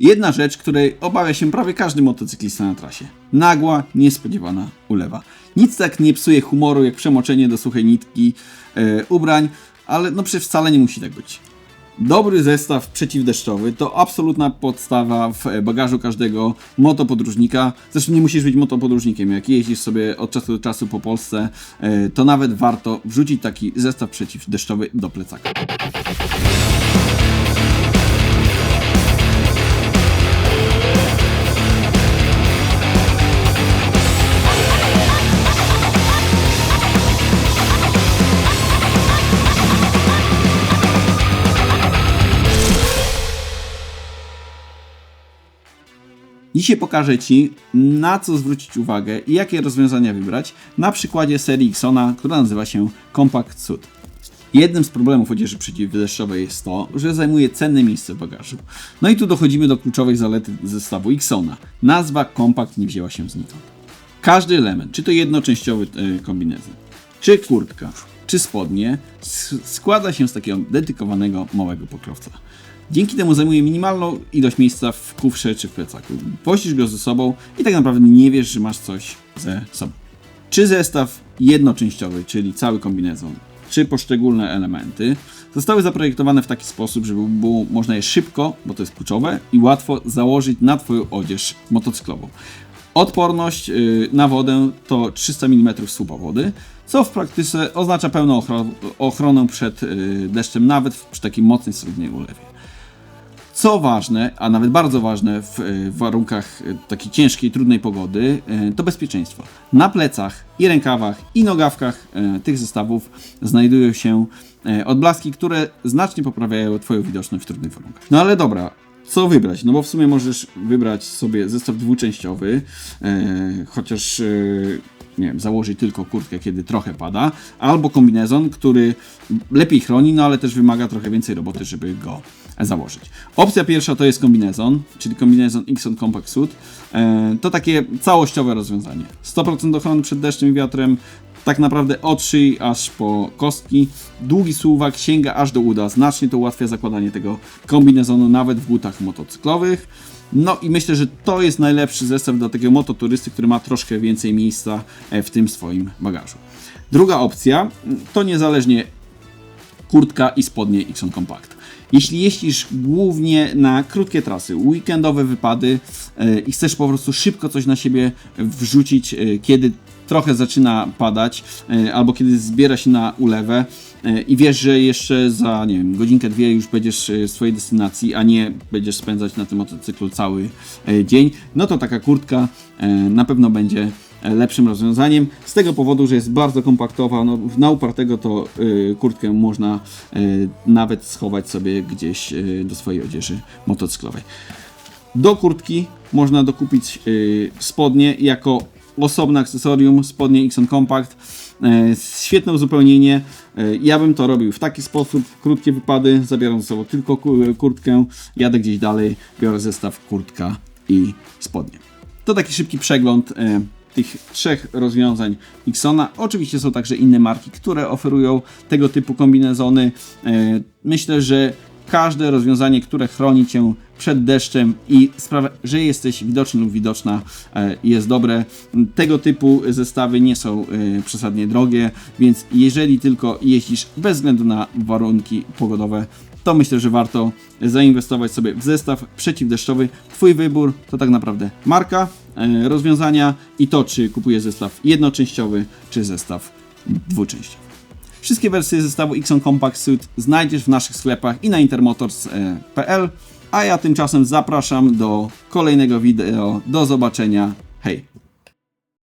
Jedna rzecz, której obawia się prawie każdy motocyklista na trasie. Nagła, niespodziewana ulewa. Nic tak nie psuje humoru jak przemoczenie do suchej nitki e, ubrań, ale no przecież wcale nie musi tak być. Dobry zestaw przeciwdeszczowy to absolutna podstawa w bagażu każdego motopodróżnika. Zresztą nie musisz być motopodróżnikiem. Jak jeździsz sobie od czasu do czasu po Polsce, e, to nawet warto wrzucić taki zestaw przeciwdeszczowy do plecaka. Dzisiaj pokażę Ci, na co zwrócić uwagę i jakie rozwiązania wybrać na przykładzie serii Xona, która nazywa się Compact Suit. Jednym z problemów odzieży przeciwdeszczowej jest to, że zajmuje cenne miejsce w bagażu. No i tu dochodzimy do kluczowych zalet zestawu Xona. Nazwa Compact nie wzięła się znikąd. Każdy element, czy to jednoczęściowy e, kombinezon, czy kurtka, czy spodnie, składa się z takiego dedykowanego małego pokrowca. Dzięki temu zajmuje minimalną ilość miejsca w kufrze czy w plecaku. Wozisz go ze sobą i tak naprawdę nie wiesz, że masz coś ze sobą. Czy zestaw jednoczęściowy, czyli cały kombinezon, czy poszczególne elementy zostały zaprojektowane w taki sposób, żeby było można je szybko, bo to jest kluczowe, i łatwo założyć na Twoją odzież motocyklową. Odporność y, na wodę to 300 mm słupa wody, co w praktyce oznacza pełną ochro- ochronę przed y, deszczem, nawet przy takiej mocnej średniej ulewie. Co ważne, a nawet bardzo ważne w y, warunkach y, takiej ciężkiej, trudnej pogody, y, to bezpieczeństwo. Na plecach i rękawach i nogawkach tych zestawów znajdują się odblaski, które znacznie poprawiają Twoją widoczność w trudnych warunkach. No ale dobra, co wybrać? No bo w sumie możesz wybrać sobie zestaw dwuczęściowy, e, chociaż e, nie wiem, założyć tylko kurtkę, kiedy trochę pada, albo kombinezon, który lepiej chroni, no ale też wymaga trochę więcej roboty, żeby go założyć. Opcja pierwsza to jest kombinezon, czyli kombinezon Xon Compact Suit. E, to takie całościowe rozwiązanie. 100% ochrony przed deszczem i wiatrem, tak naprawdę od szyi aż po kostki. Długi suwak sięga aż do uda. Znacznie to ułatwia zakładanie tego kombinezonu nawet w butach motocyklowych. No i myślę, że to jest najlepszy zestaw dla takiego mototurysty, który ma troszkę więcej miejsca e, w tym swoim bagażu. Druga opcja to niezależnie kurtka i spodnie Xon Compact. Jeśli jeździsz głównie na krótkie trasy, weekendowe wypady e, i chcesz po prostu szybko coś na siebie wrzucić, e, kiedy trochę zaczyna padać, e, albo kiedy zbiera się na ulewę e, i wiesz, że jeszcze za, nie wiem, godzinkę, dwie już będziesz e, w swojej destynacji, a nie będziesz spędzać na tym motocyklu cały dzień, no to taka kurtka na pewno będzie lepszym rozwiązaniem. Z tego powodu, że jest bardzo kompaktowa, no, na upartego to y, kurtkę można y, nawet schować sobie gdzieś y, do swojej odzieży motocyklowej. Do kurtki można dokupić y, spodnie jako osobne akcesorium, spodnie Xon Compact. E, Świetne uzupełnienie. E, Ja bym to robił w taki sposób. Krótkie wypady, zabieram ze sobą tylko ku- kurtkę, jadę gdzieś dalej, biorę zestaw kurtka i spodnie. To taki szybki przegląd e, tych trzech rozwiązań Xona. Oczywiście są także inne marki, które oferują tego typu kombinezony. E, Myślę, że każde rozwiązanie, które chroni cię przed deszczem i sprawia, że jesteś widoczny lub widoczna, e, jest dobre. Tego typu zestawy nie są e, przesadnie drogie, więc jeżeli tylko jeździsz bez względu na warunki pogodowe, to myślę, że warto zainwestować sobie w zestaw przeciwdeszczowy. Twój wybór to tak naprawdę marka, e, rozwiązania i to, czy kupujesz zestaw jednoczęściowy, czy zestaw dwuczęściowy. Wszystkie wersje zestawu Xon Compact Suit znajdziesz w naszych sklepach i na intermotors.pl, a ja tymczasem zapraszam do kolejnego wideo. Do zobaczenia. Hej!